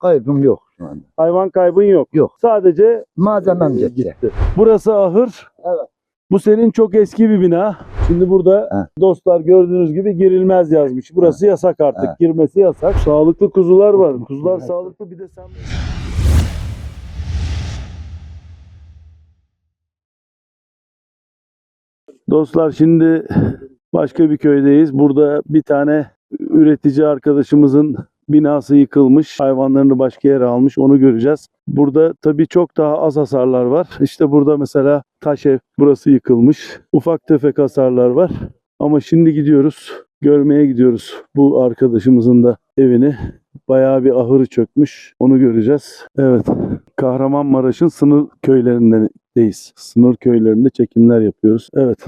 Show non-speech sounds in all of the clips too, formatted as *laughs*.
kaybım yok şu anda. Hayvan kaybın yok. Yok. Sadece Malzemem gitti. gitti. Burası ahır. Evet. Bu senin çok eski bir bina. Şimdi burada He. dostlar gördüğünüz gibi girilmez yazmış. Burası yasak artık. He. Girmesi yasak. Sağlıklı kuzular var. Kuzular Evet. sağlıklı bir de sen Dostlar şimdi başka bir köydeyiz. Burada bir tane üretici arkadaşımızın binası yıkılmış. Hayvanlarını başka yere almış. Onu göreceğiz. Burada tabii çok daha az hasarlar var. İşte burada mesela taş ev burası yıkılmış. Ufak tefek hasarlar var. Ama şimdi gidiyoruz. Görmeye gidiyoruz bu arkadaşımızın da evini. Bayağı bir ahırı çökmüş. Onu göreceğiz. Evet. Kahramanmaraş'ın sınır köylerindeyiz. Sınır köylerinde çekimler yapıyoruz. Evet.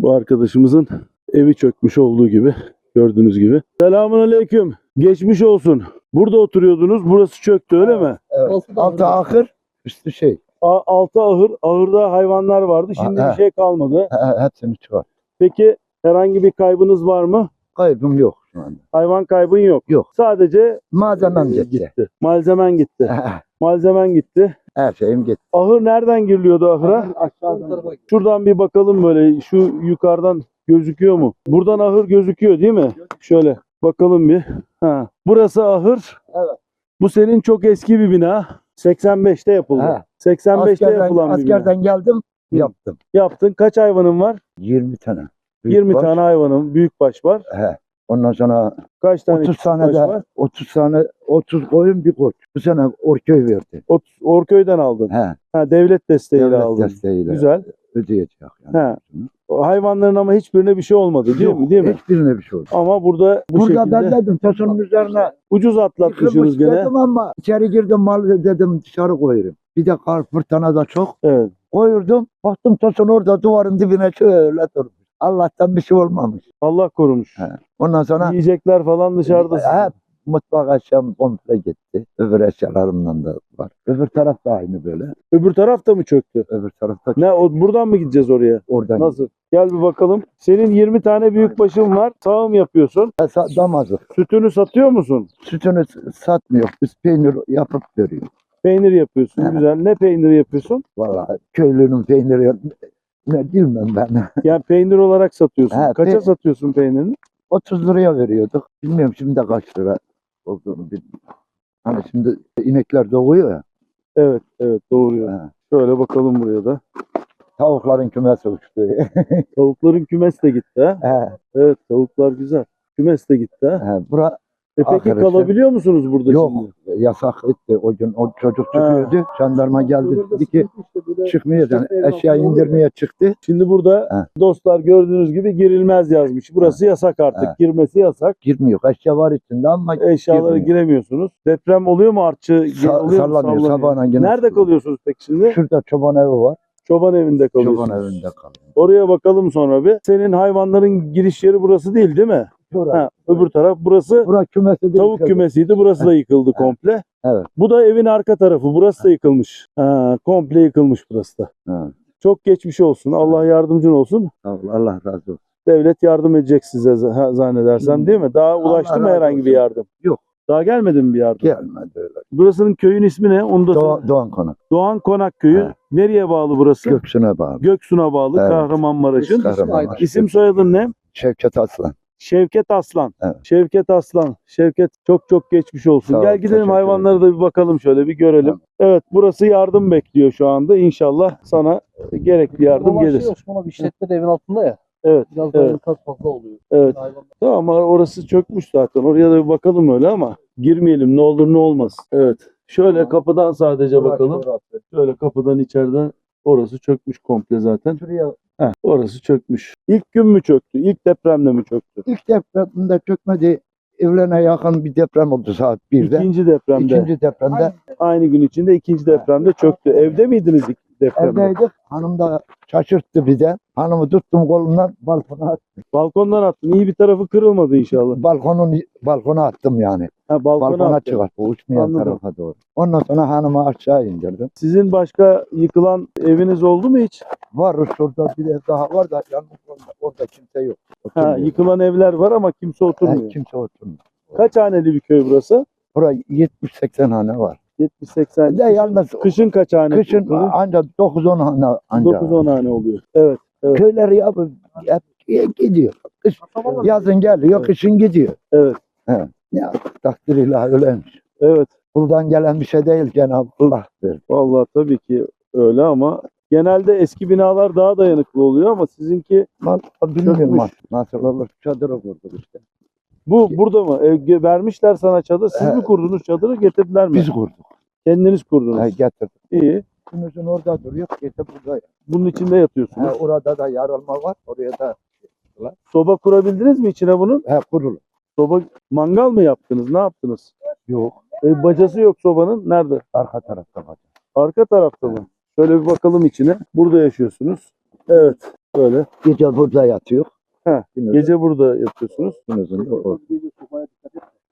Bu arkadaşımızın evi çökmüş olduğu gibi gördüğünüz gibi. Selamun aleyküm. Geçmiş olsun. Burada oturuyordunuz. Burası çöktü öyle mi? Evet. Altı ahır, üstü şey. A- altı ahır. Ahırda hayvanlar vardı. Şimdi Ha, bir şey kalmadı. He- Hepsini çıkar. Peki herhangi bir kaybınız var mı? Kaybım yok şu anda. Hayvan kaybın yok. Yok. Sadece Malzemem gitti. gitti. Malzemen gitti. He, Malzemen gitti. Her şeyim gitti. Ahır nereden giriliyordu ahıra? Aşağıdan. Şuradan bir bakalım böyle şu yukarıdan gözüküyor mu? Buradan ahır gözüküyor değil mi? Şöyle bakalım bir. Ha. Burası ahır. Evet. Bu senin çok eski bir bina. 85'te yapıldı. He. 85'te Askerden, yapılan bir bina. askerden geldim, Hı. yaptım. Yaptın. Kaç hayvanın var? 20 tane. 20 Büyükbaş. tane hayvanın. Büyükbaş var. He. Ondan sonra Kaç tane 30 tane de var? 30 tane 30 koyun bir koç. Bu sene Orköy verdi. 30, Orköy'den aldın. He. Ha, devlet desteğiyle Devlet aldın. desteğiyle Güzel. Ödeyecek yani. He. O hayvanların ama hiçbirine bir şey olmadı değil Yok, mi? Değil mi? Hiçbirine bir şey oldu. Ama burada bu Burada şekilde ben dedim taşının üzerine ucuz atlatmışsınız gene. dedim ama içeri girdim mal dedim dışarı koyuyorum. Bir de kar fırtına da çok. Evet. Koyurdum. Baktım taşın orada duvarın dibine şöyle durmuş. Allah'tan bir şey olmamış. Allah korumuş. He. Ondan sonra Yiyecekler falan dışarıda. hep mutfak eşyam komple gitti. Öbür eşyalarımdan da var. Öbür taraf da aynı böyle. Öbür taraf da mı çöktü? Öbür tarafta Ne o buradan mı gideceğiz oraya? oradan. Nasıl? Gel bir bakalım. Senin 20 tane büyük başın var. Sağım yapıyorsun. Sa- Damazlık. Sütünü satıyor musun? Sütünü s- satmıyor. Biz peynir yapıp veriyor. Peynir yapıyorsun. Evet. Güzel. Ne peyniri yapıyorsun? Vallahi köylünün peyniri ne bilmem ben. *laughs* Yani peynir olarak satıyorsun. He, Kaça pe- satıyorsun peynirini? 30 liraya veriyorduk. Bilmiyorum şimdi de kaç lira olduğunu bilmiyorum. Hani şimdi inekler doğuyor ya. Evet, evet doğru. he. Şöyle bakalım buraya da. Tavukların kümesi uçtu. *laughs* Tavukların kümes de gitti ha. he, Evet, tavuklar güzel. Kümes de gitti ha. he. Bura E peki Arkadaşlar- kalabiliyor musunuz burada yok şimdi? yasak etti. O gün o çocuk çıkıyordu. Jandarma geldi dedi ki çıkmıyor. Yani eşya indirmeye çıktı. Şimdi burada dostlar gördüğünüz gibi girilmez yazmış. Burası yasak artık. He. Girmesi yasak. Girmiyor. Eşya var içinde ama Eşyalara girmiyor. giremiyorsunuz. Deprem oluyor mu artçı? Sa- oluyor mu? sallanıyor, sabahına Nerede kalıyorsunuz peki şimdi? Şurada çoban evi var. Çoban evinde kalıyorsunuz. Çoban evinde kalıyor. Oraya bakalım sonra bir. Senin hayvanların giriş yeri burası değil değil mi? Ha, öbür taraf. Burası bura kümesi değil. tavuk kümesiydi. Burası da yıkıldı komple. Evet. Bu da evin arka tarafı. Burası da yıkılmış. Ha, komple yıkılmış burası da. Ha, Çok geçmiş olsun. Allah yardımcın olsun. sağ ol, Allah razı olsun. Devlet yardım edecek size z- ha- zannedersem değil mi? Daha ulaştı mı razı herhangi bir olsun. yardım? Yok. Daha gelmedi mi bir yardım? Gelmedi öyle. Burasının köyün ismi ne? Onu da. Doğan, Doğan Konak. Doğan Konak Köyü. He. Nereye bağlı burası? Göksu'na bağlı. Göksu'na bağlı. Evet. Kahramanmaraş'ın. Kahramanmaraş. İsim soyadın ne? Şevket Aslan. Şevket Aslan. Evet. Şevket Aslan. Şevket çok çok geçmiş olsun. Sağ Gel gidelim hayvanlara da bir bakalım şöyle bir görelim. Tamam. Evet burası yardım bekliyor şu anda. İnşallah sana gerekli yardım Ama gelir. Şey, Osmanlı bir işletme de evin altında ya. Evet. Biraz daha Evet. evet. fazla oluyor. Evet. Hayvanlar. Tamam ama orası çökmüş zaten. Oraya da bir bakalım öyle ama girmeyelim ne olur ne olmaz. Evet. Şöyle Tamam. kapıdan sadece bakalım. Şöyle kapıdan içeriden orası çökmüş komple zaten. Şuraya Heh, orası çökmüş. İlk gün mü çöktü? İlk depremle mi çöktü? ilk depremde çökmedi. Evlene yakın bir deprem oldu saat 1'de. İkinci depremde. İkinci depremde Aynı gün içinde ikinci depremde çöktü. Evde miydiniz ilk depremde? evdeydik. Hanım da şaşırttı bize. Hanımı tuttum kolundan balkona attım. Balkondan attın. İyi bir tarafı kırılmadı inşallah. Balkonun, balkona attım yani. Ha, balkona, Balkona attın. çıkarttı. Uçmayan Anladım. tarafa doğru. Ondan sonra hanımı aşağı indirdim. Sizin başka yıkılan eviniz oldu mu hiç? Var şurada bir ev daha var da yalnız orada, orada kimse yok. Ha, yıkılan evler var ama kimse oturmuyor. kimse oturmuyor. Kaç haneli bir köy burası? Buraya 70-80 hane var. 70-80. Bir de yalnız Kışın kaç hane? kışın ancak 9-10 hane ancak. 9-10 hane oluyor. Evet. Köyleri yapıp hep gidiyor. Kış, yazın geliyor, kışın gidiyor. Evet. He. Ya takdir ilahi öyleymiş. Evet. Kuldan gelen bir şey değil Cenab-ı Allah. Vallahi tabii ki öyle ama genelde eski binalar daha dayanıklı oluyor ama sizinki Vallahi bilmiyorum Çökmüş. nasıl olur çadırı kurduk işte. Bu burada mı? E, vermişler sana çadır. Siz He. mi kurdunuz çadırı? Getirdiler mi? Biz kurduk. Kendiniz kurdunuz. He, getirdik. İyi. Günüzün orada duruyor, gece burada. Bunun içinde yatıyorsunuz. He, orada da yarılma var, oraya da Soba kurabildiniz mi içine bunun? he, kurulu. Soba mangal mı yaptınız? Ne yaptınız? Yok, E, bacası yok sobanın. Nerede? arka tarafta var. Arka tarafta mı? Şöyle bir bakalım içine. Burada yaşıyorsunuz. Evet. Böyle. Gece burada yatıyor. Gündüz, Gece burada yatıyorsunuz. gündüzün de orada.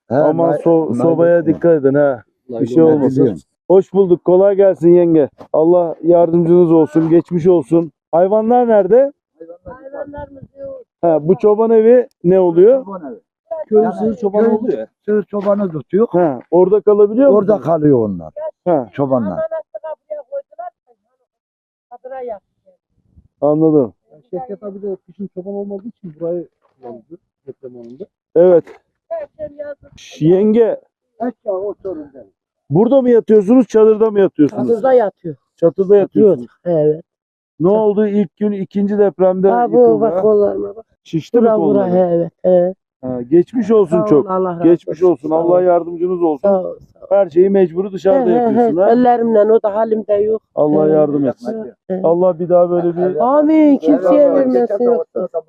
He, Aman nay- so- nay- sobaya dikkat edin ha. Bir şey olmasın. Hoş bulduk. Kolay gelsin yenge. Allah yardımcınız olsun. Geçmiş olsun. Hayvanlar nerede? Hayvanlarımız yok. Ha, bu çoban evi ne oluyor? Köy sığır çoban köy- oluyor ya. Sığır çobanı tutuyor. Ha, orada kalabiliyor Orada musunuz? kalıyor onlar. Ha, Çobanlar. Ananası kapıya koydular. Kadıra yaptı. anladım. Yani Şevket abi de kışın çoban olmadığı için burayı kullandı. Deprem anında. Evet. Yenge Aşağı o sorundan. burada mı yatıyorsunuz? Çadırda mı yatıyorsunuz? Çadırda yatıyor. Çatıda yatıyorsunuz. Evet. Ne oldu ilk gün ikinci depremde Ha bu yıkıldı? bak ha? kollarıma bak. Şişti mi Bura bura kolları? he, evet. He. Ha, geçmiş olsun Sağ ol, çok. Allah razı Geçmiş olsun. Sağ. Allah yardımcınız olsun. Sağ ol. Sağ ol. Her şeyi mecburu dışarıda He, he, yapıyorsun he. ha. Ellerimle o da halimde yok. Allah He. yardım etsin. He. Allah bir daha böyle bir Amin. Kimseye Evet, vermesin geçen yoksa. hafta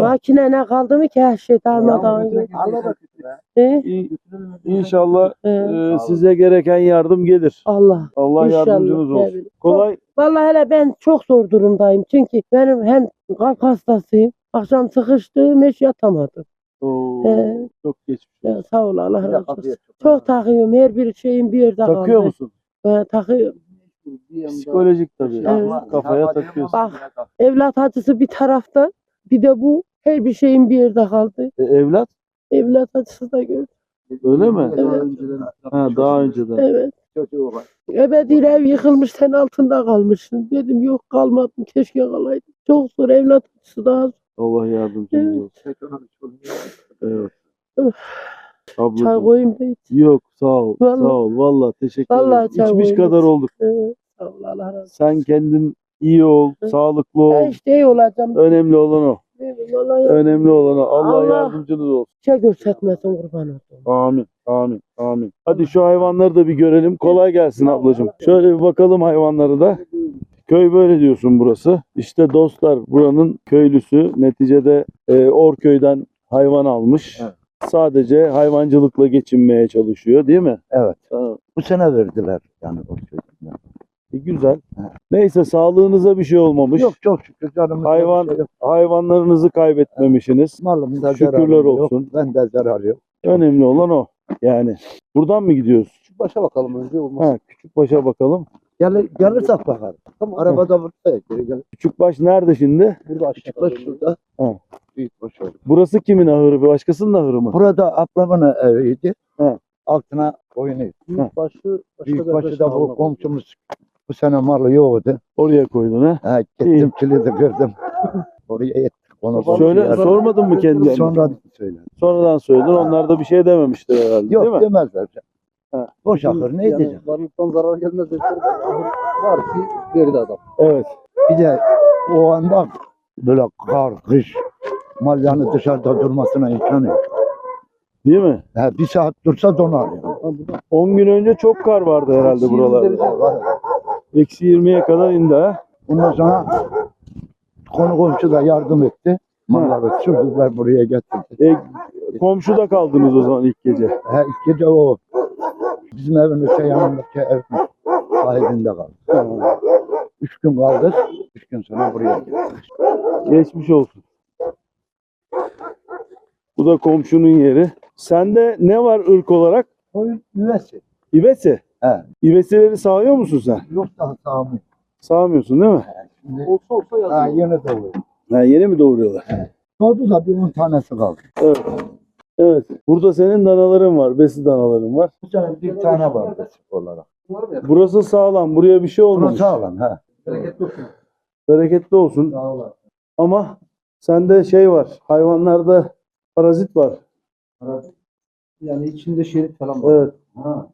makine- ne kaldı mı ki her şey darmadağın yok. He? İ- İnşallah He. e, size gereken yardım gelir. Allah. Allah İnşallah. yardımcınız olsun. bileyim. Kolay. Vallahi hele ben çok zor durumdayım. Çünkü benim hem kalp hastasıyım. Akşam sıkıştım hiç yatamadım. Oo, He. çok geçmiş. Ya, sağ ol Allah Bir de razı kapıya olsun. Çok takıyorum. Her bir şeyim bir yerde kaldı. Takıyor musun? Ben takıyorum. Psikolojik tabii. Evet. Kafaya takıyorsun. Bak. Evlat acısı bir tarafta. Bir de bu. Her bir şeyim bir yerde kaldı. E, evlat Evlat acısı da gördüm. öyle mi? Evet. Ha, daha önceden. Evet. Çocuğu var. Ev yıkılmış sen altında kalmışsın. Dedim yok kalmadım. Keşke kalaydım. Çok zor evlat acısı daha zor. Allah yardımcınız Evet. olsun. Evet. Öf. Çay Ablacığım. koyayım da iç. Yok sağ ol. Vallahi- Sağ ol. Vallahi teşekkür Vallahi ederim. çay İçmiş koyayım. kadar olduk. Evet. Sağ ol Allah razı olsun. Sen kendin iyi ol, Hı. sağlıklı ol. Ben işte iyi olacağım. Önemli olan o. Vallahi Önemli olan o. Allah, Allah- yardımcınız olsun. şey göstermesin kurban oldum. Amin. Amin. Amin. Hadi şu hayvanları da bir görelim. Kolay gelsin ablacığım. Şöyle bir bakalım hayvanları da. Köy böyle diyorsun burası. İşte dostlar buranın köylüsü neticede e, Orköy'den hayvan almış. Evet. Sadece hayvancılıkla geçinmeye çalışıyor değil mi? Evet. Ha, Bu sene verdiler yani o çocuğuna. e, güzel. Evet. Neyse sağlığınıza bir şey olmamış. Yok çok şükür canımız. Hayvan- Şey yok. Hayvanlarınızı kaybetmemişsiniz. Malımda Şükürler zararım yok. olsun. Ben de zarar yok. Önemli olan o. Yani buradan mı gidiyoruz? Şu başa bakalım önce olmaz. Ha, Küçükbaş'a bakalım. Gel, gelirsek bakarız. Tamam. Arabada burada. Geri gel. Küçükbaş nerede şimdi? Burada aşağıda. Küçükbaş şurada. Ha. Büyükbaş orada. Burası kimin ahırı? Başkasının ahırı mı? Burada ablamın eviydi. He. Altına koyunuydu. Büyükbaşı bir Büyükbaşı da bu komşumuz bu sene malı yoktu. Oraya koydun ha? Ha, İyi. gittim kilidi kırdım. Oraya ettik. Onu Söyle, komşuya- sormadın mı kendilerine? Sonra söyle. Sonradan söyledin. Onlar da bir şey dememiştir herhalde Yok değil mi? demezler. Ha. Boş akır ne yani diyeceğim? Varlıktan zarar gelmez. dedikleri bir Var ki verdi adam. Evet. Bir de o anda böyle kar, kış, mal yani dışarıda durmasına imkan yok. Değil mi? Ha, bir saat dursa donar yani. Ha, burada 10 gün önce çok kar vardı herhalde buralarda. Eksi 20'ye kadar indi ha? Ondan sonra konu komşu da yardım etti. Malları sürdüler buraya getirdi. E, komşuda kaldınız o zaman ilk gece. Ha, ilk gece o bizim evin öte yanındaki ev sahibinde kaldı. Üç gün kaldık. Üç gün sonra buraya geldik. Geçmiş olsun. Bu da komşunun yeri. Sende ne var ırk olarak? Koyun üvesi. İvesi. He. İvesileri sağıyor musun sen? Yok daha sağımı. Sağmıyorsun değil mi? Şimdi olsa olsa ha, yazıyor. yeni doğuyor. Ha, yeni mi doğuruyorlar? Doğdu da bir on tanesi kaldı. Evet. Evet. Burada senin danaların var. Besi danaların var. Bu sene bir tane var nasip olarak. Burası sağlam. Buraya bir şey olmamış. Bunu sağlam ha. Bereketli olsun. Bereketli olsun. Sağ ol. Ama sende şey var. Hayvanlarda parazit var. Yani içinde şerit falan var. Evet. Ha.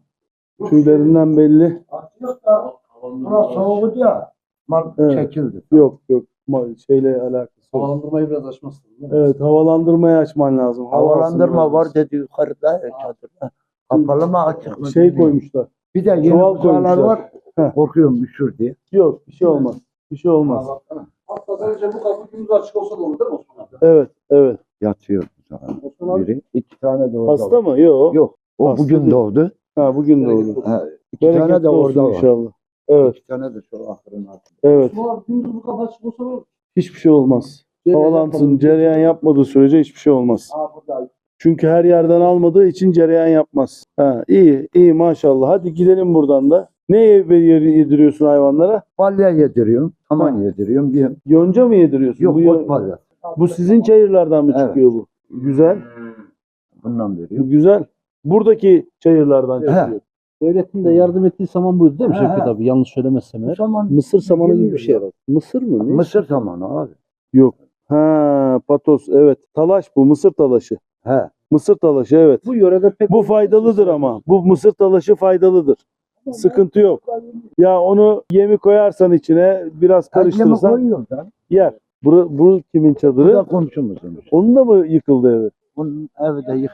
Tüylerinden belli. Yok da burası soğudu ya. Mal Evet. çekildi. Yok yok. Şeyle alakası yok. Havalandırmayı biraz açmazsın. Evet havalandırmayı açman lazım. Hava Havalandırma var dedi yukarıda çadırda. Kapalı mı açık mı? Şey bilmiyorum. koymuşlar. Bir de yeni Çuval buzağlar koymuşlar. var. Heh. Korkuyorum üşür diye. Yok bir şey olmaz. Bir şey olmaz. Hatta sadece bu kapı gündüz açık olsa da olur değil mi Osman abi? Evet evet. Yatıyor buzağı. Osman abi Biri. iki tane de orada. Hasta mı? Yok. Yok. O Hasta bugün değil. doğdu. Ha bugün doğdu. Ha, iki tane Bereketli de olsun orada var. inşallah. Evet İki tane de şu ahırın altında. evet. Osman abi gündüz bu kapı açık olsa da olur. Hiçbir şey olmaz. Havalansın, cereyan yapmadığı sürece hiçbir şey olmaz. Burada. Çünkü her yerden almadığı için cereyan yapmaz. Ha, iyi, iyi maşallah. Hadi gidelim buradan da. Ne ye- yediriyorsun hayvanlara? Balya yediriyorum. Saman Ha. yediriyorum. Bir, Yonca mı yediriyorsun? yok bu, yo- ot balya. bu sizin çayırlardan mı Evet. çıkıyor bu? Güzel, Bundan veriyorum. güzel. Buradaki çayırlardan çıkıyor. Devletin de yardım ettiği saman buydu değil mi He, Şevket he. abi? Yanlış söylemezsem eğer. Saman. Mısır samanı gibi bir şey var. Mısır mı? Ne? Mısır samanı abi. Yok. Ha, patos evet. Talaş bu, mısır talaşı. He. Mısır talaşı evet. Bu yörede pek Bu faydalıdır ama. Bu mısır talaşı faydalıdır. Sıkıntı yok. Ya onu yemi koyarsan içine biraz Ha, Yemi karıştırırsan koyuyorum da. yer. Bu, bu kimin Bu da çadırı? komşumuzun. Onun da mı yıkıldı evi? Bunun evi de ya.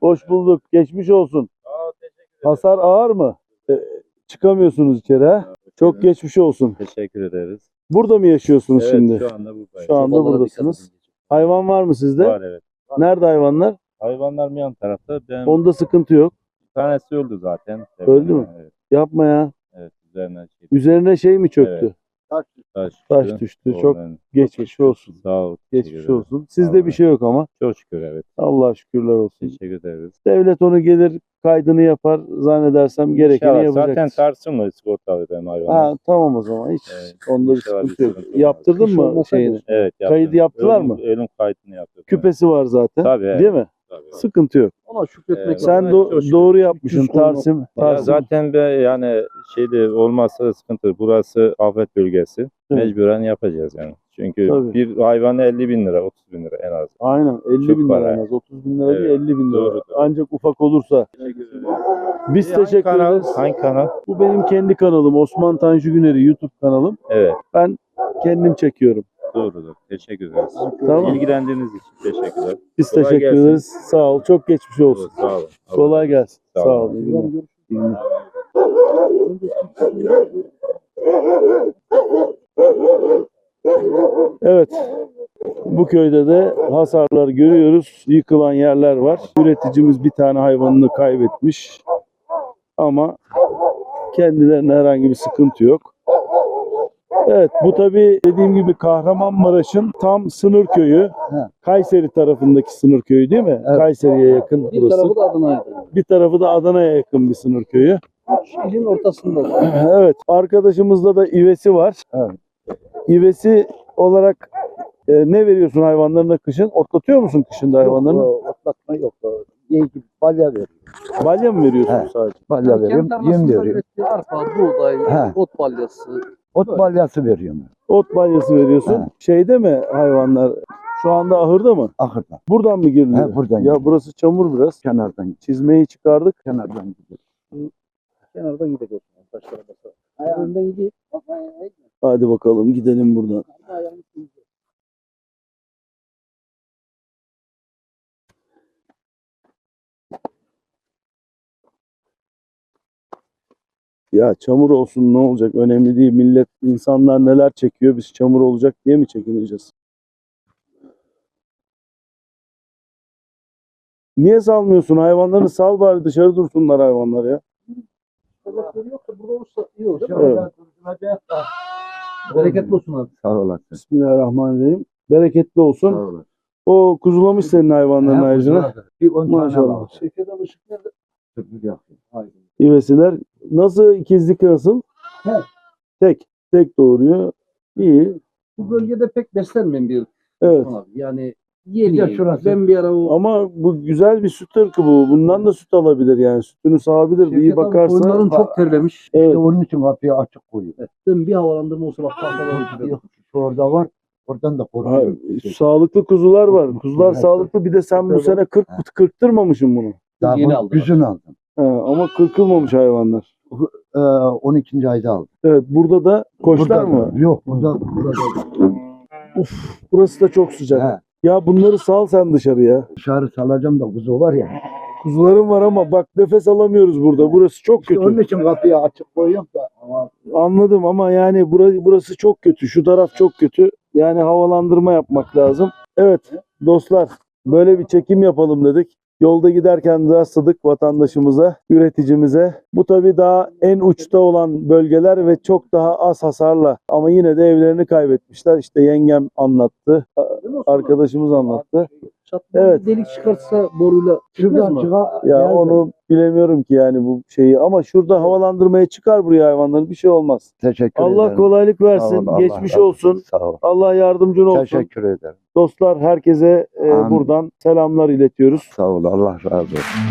Hoş bulduk. Geçmiş olsun. Hasar ağır mı? Ee, çıkamıyorsunuz içeri ha? Çok geçmiş olsun. Teşekkür ederiz. Burada mı yaşıyorsunuz evet, şimdi? şu anda buradayız. Şu anda buradasınız. Hayvan var mı sizde? Var evet. Nerede hayvanlar? Hayvanlar mı yan tarafta? Ben Onda sıkıntı yok. bir tanesi öldü zaten. Öldü mü? Evet. Yapma ya. Evet. Üzerine şey, Üzerine şey mi çöktü? Evet. Taş taş, Taş düştü. Çok Oradan- geçmiş olsun. Sağ ol. teşekkür Geçmiş ederim. olsun. Sizde bir şey yok ama. Çok şükür evet. Allah'a şükürler olsun. Teşekkür ederiz. Devlet onu gelir kaydını yapar zannedersem gerekeni İnşallah. yapacak. Zaten tartışılmıyor sigortalı benim hayvanım. Ha tamam o zaman hiç Evet, onda bir inşallah bir sıkıntı yok. sıkıntı olmaz. Yaptırdın Kış mı olmasa şeyini? Evet. yaptım. Kaydı yaptılar ölüm, mı? Ölüm kaydını yaptım. Küpesi var zaten. Tabii, evet. Değil mi? Tabii. Sıkıntı yok. Ona şükretmek Evet. Sen Evet, do- doğru yapmışsın koyma- Tarsim. Ya Tarsim. zaten be yani şeyde olmazsa sıkıntı. Burası afet bölgesi. Mecburen yapacağız yani. Çünkü Tabii. bir hayvan 50 bin lira, 30 bin lira en az. Aynen 50 Çok bin lira en az. 30 bin lira değil Evet, 50 bin lira. doğrudur. Ancak ufak olursa. Biz Hangi teşekkür kanal? ederiz. Hangi kanal? Bu benim kendi kanalım. Osman Tanju Güner'i YouTube kanalım. Evet. Kendim çekiyorum. Doğrudur. Teşekkür ederiz. Tamam. İlgilendiğiniz için teşekkürler. Biz Kolay teşekkür gelsin. ederiz. Sağ ol. Çok geçmiş olsun. Sağ olun. Kolay gelsin. Sağ Sağ olun. ol. İyi günler. İyi günler. Evet. Bu köyde de hasarlar görüyoruz. Yıkılan yerler var. Üreticimiz bir tane hayvanını kaybetmiş. Ama kendilerine herhangi bir sıkıntı yok. Evet bu tabi dediğim gibi Kahramanmaraş'ın tam sınır köyü. Kayseri tarafındaki sınır köyü değil mi? Evet. Kayseri'ye yakın Bir burası. tarafı da Adana'ydı. Bir tarafı da Adana'ya yakın bir sınır köyü. İlin ortasında. *laughs* Evet. Arkadaşımızda da ivesi var. Evet. İvesi olarak e, ne veriyorsun hayvanlarına kışın? Otlatıyor musun kışında hayvanlarını? Yok, Otlatma yok. İyi gibi balya veriyorum. Balya mı veriyorsun He. sadece? Balya veriyorum. Yem veriyorum. arpa, buğday, He. ot balyası. Ot balyası veriyorum. Ot balyası veriyorsun. He. Şeyde mi hayvanlar? Şu anda ahırda mı? Ahırdan. Buradan mı giriliyor? He, buradan Ya giriliyor. burası çamur biraz. Kenardan. Çizmeyi çıkardık. Kenardan gidiyor. Kenardan gidelim. Taşlara basalım. Önden gideyim. Hadi bakalım gidelim buradan. Ya çamur olsun ne olacak önemli değil. Millet insanlar neler çekiyor biz çamur olacak diye mi çekineceğiz? Niye salmıyorsun? Hayvanları sal bari dışarı dursunlar hayvanlar ya. Evet. Bereketli olsun abi. Sağ olasın. Bismillahirrahmanirrahim. Bereketli olsun. Olasın. O kuzulamış senin hayvanların ayrıca. Bir on tane Maşallah. var. Şevket abi ışık nerede? Sürpriz yapayım. Haydi. İvesiler. Nasıl ikizlik nasıl? Tek. Tek. Tek doğuruyor. İyi. Bu bölgede pek beslenmeyen bir Evet. Abi. Yani Yeni. Şurası. Ben bir ara o Ama bu güzel bir süt ırkı bu. Bundan da süt alabilir yani. Sütünü sağabilir. Şevket İyi abi bakarsa. Koyunların çok terlemiş. Evet. İşte onun için kapıyı açık koyuyor. Evet. Ben bir havalandırma olsa bak tahtadan Yok, Şu orada var. Oradan da Ha, koruyor. sağlıklı kuzular var. Kuzular Evet. sağlıklı. Bir de sen bu Evet. sene 40 kırktırmamışsın bunu. Daha Yeni bu aldım. güzün aldım. Ha, ama kırkılmamış hayvanlar. Ee, 12. ayda aldım. Evet burada da koçlar Burada mı? Yok burada. burada Burası da çok sıcak. He, Ya bunları sal sen dışarıya. dışarı salacağım da kuzu var ya. Kuzularım var ama bak nefes alamıyoruz burada. Burası çok İşte kötü. onun için kapıyı açık koyuyorum da. Ama Anladım ama yani burası, burası çok kötü. Şu taraf çok kötü. Yani havalandırma yapmak lazım. Evet dostlar böyle bir çekim yapalım dedik. Yolda giderken rastladık vatandaşımıza, üreticimize. Bu tabii daha en uçta olan bölgeler ve çok daha az hasarla. Ama yine de evlerini kaybetmişler. İşte yengem anlattı, arkadaşımız anlattı. Çatma Evet. delik çıkarsa boruyla çıkmaz şuradan mı? çıka. Ya geldim. onu bilemiyorum ki yani bu şeyi. Ama şurada havalandırmaya çıkar buraya hayvanları bir şey olmaz. Teşekkür Allah ederim. kolaylık Sağ ol, versin. Allah Geçmiş razı olsun. Sağ ol. Allah yardımcın olsun. Teşekkür ederim. Dostlar herkese e, Amin. buradan selamlar iletiyoruz. Sağ ol. Allah razı olsun.